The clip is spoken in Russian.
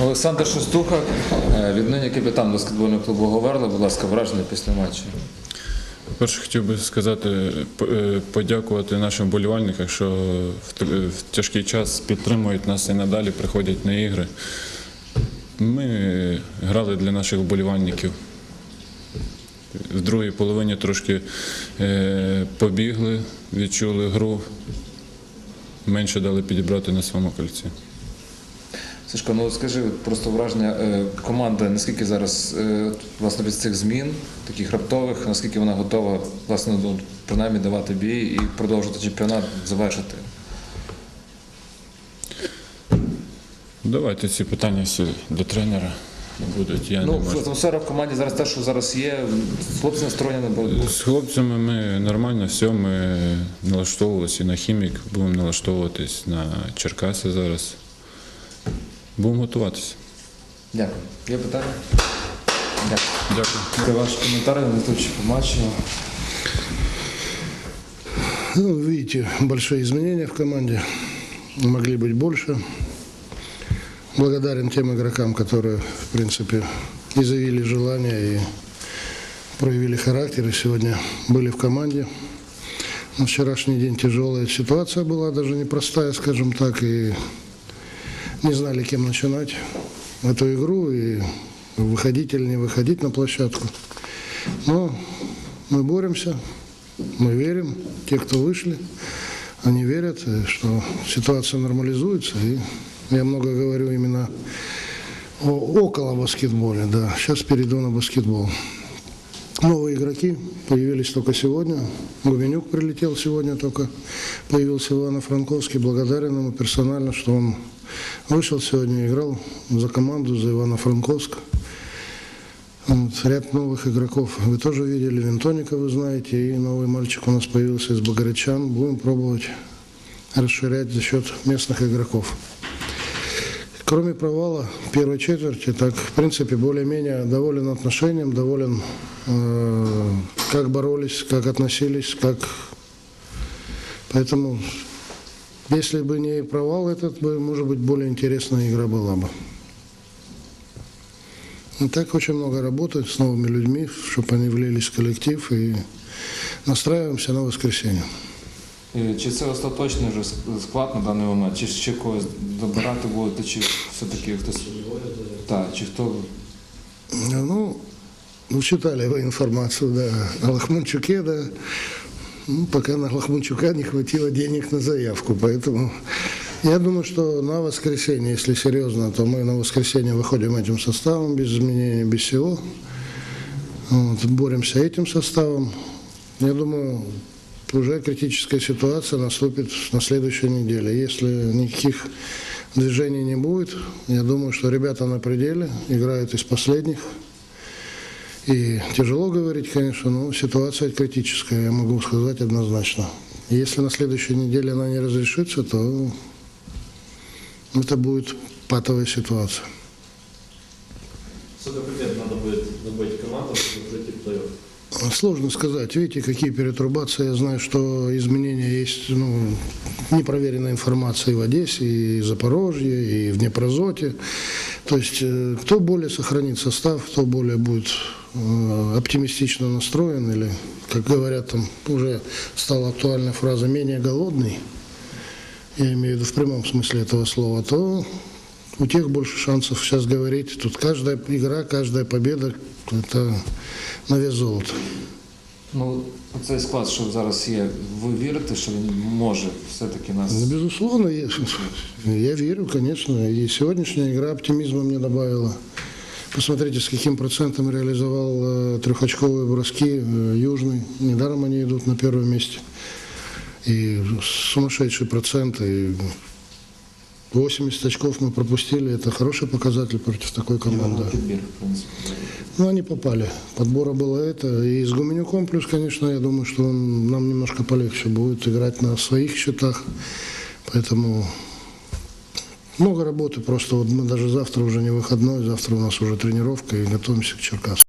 Олександр Шестуха, е, віднині капітан баскетбольного клубу Говерла. Будь ласка, враження після матчу. Перше хотів би сказати, е, подякувати нашим вболівальникам, що в тяжкий час підтримують нас і надалі приходять на ігри. Ми грали для наших вболівальників. В другій половині трошки е, побігли, відчули гру, менше дали підібрати на своєму кольці. Сашко, ну скажи просто враження е, команда, наскільки зараз е, власне від цих змін, таких раптових, наскільки вона готова власне ну, принаймні давати бій і продовжити чемпіонат, завершити. Давайте ці питання всі до тренера будуть. Я Ну, не атмосфера в команді зараз те, що зараз є, хлопці настроєні на боротьбу. З хлопцями ми нормально все, ми налаштовувалися і на хімік, будемо налаштовуватись на Черкаси зараз. Будемо готуватися. Дякую. Є питання? Дякую. Дякую. Це ваш коментар на точці по матчу. Ну, видите, большие изменения в команде. Могли быть больше. Благодарен тем игрокам, которые, в принципе, изъявили желание и проявили характер, и сегодня были в команде. На вчерашний день тяжелая ситуация была, даже непростая, скажем так, и не знали, кем начинать эту игру, и выходить или не выходить на площадку. Но мы боремся, мы верим, те, кто вышли, они верят, э, что ситуация нормализуется. И я много говорю именно о, около баскетболя, да. Сейчас перейду на баскетбол. Новые игроки появились только сегодня. Губенюк прилетел сегодня только. Появился Ивана Франковский. Благодарен ему персонально, что он вышел сегодня играл за команду, за Ивана Франковска. Вот, ряд новых игроков вы тоже видели. Винтоника вы знаете. И новый мальчик у нас появился из Богородчан. Будем пробовать расширять за счет местных игроков. Кроме провала первой четверти, так, в принципе, более-менее доволен отношением, доволен, э, как боролись, как относились, как... Поэтому, если бы не провал этот, бы, может быть, более интересная игра была бы. И так очень много работы с новыми людьми, чтобы они влились в коллектив и настраиваемся на воскресенье. Е, Чи це остаточний склад на даний момент? Чи ще когось добирати будете, чи все-таки хтось? Так, чи хто? Ну, ну, читали вы информацию, да, о Лохманчуке, да. Ну, пока на Лохманчука не хватило денег на заявку, поэтому я думаю, что на воскресенье, если серьезно, то мы на воскресенье выходим этим составом, без изменений, без всего. Вот, боремся этим составом. Я думаю, уже критическая ситуация наступит на следующей неделе. Если никаких движений не будет, я думаю, что ребята на пределе, играют из последних. И тяжело говорить, конечно, но ситуация критическая, я могу сказать однозначно. Если на следующей неделе она не разрешится, то это будет патовая ситуация. Сколько побед надо будет набыть команду, чтобы пройти в плей-офф? Сложно сказать. Видите, какие перетрубации. Я знаю, что изменения есть, ну, непроверенная информация и в Одессе, и в Запорожье, и в Днепрозоте. То есть, э, кто более сохранит состав, кто более будет э, оптимистично настроен, или, как говорят, там уже стала актуальная фраза «менее голодный», я имею в виду в прямом смысле этого слова, то у тех больше шансов сейчас говорить. Тут каждая игра, каждая победа – это на вес золота. Ну, цей склад, що зараз є, ви вірите, що він може все-таки нас. Ну, Безусловно, я, я верю, конечно. И сегодняшняя игра оптимизма мне добавила. Посмотрите, с каким процентом реализовал э, трехочковые броски э, Южный. Недаром они идут на первом месте. И сумасшедший процент. И 80 очков мы пропустили. Это хороший показатель против такой команды. Підбір, в принципі. Ну, они попали. Подбора было это. И с Гуменюком плюс, конечно, я думаю, что он, нам немножко полегче будет играть на своих счетах. Поэтому много работы. Просто вот мы даже завтра уже не выходной, завтра у нас уже тренировка и готовимся к Черкасу.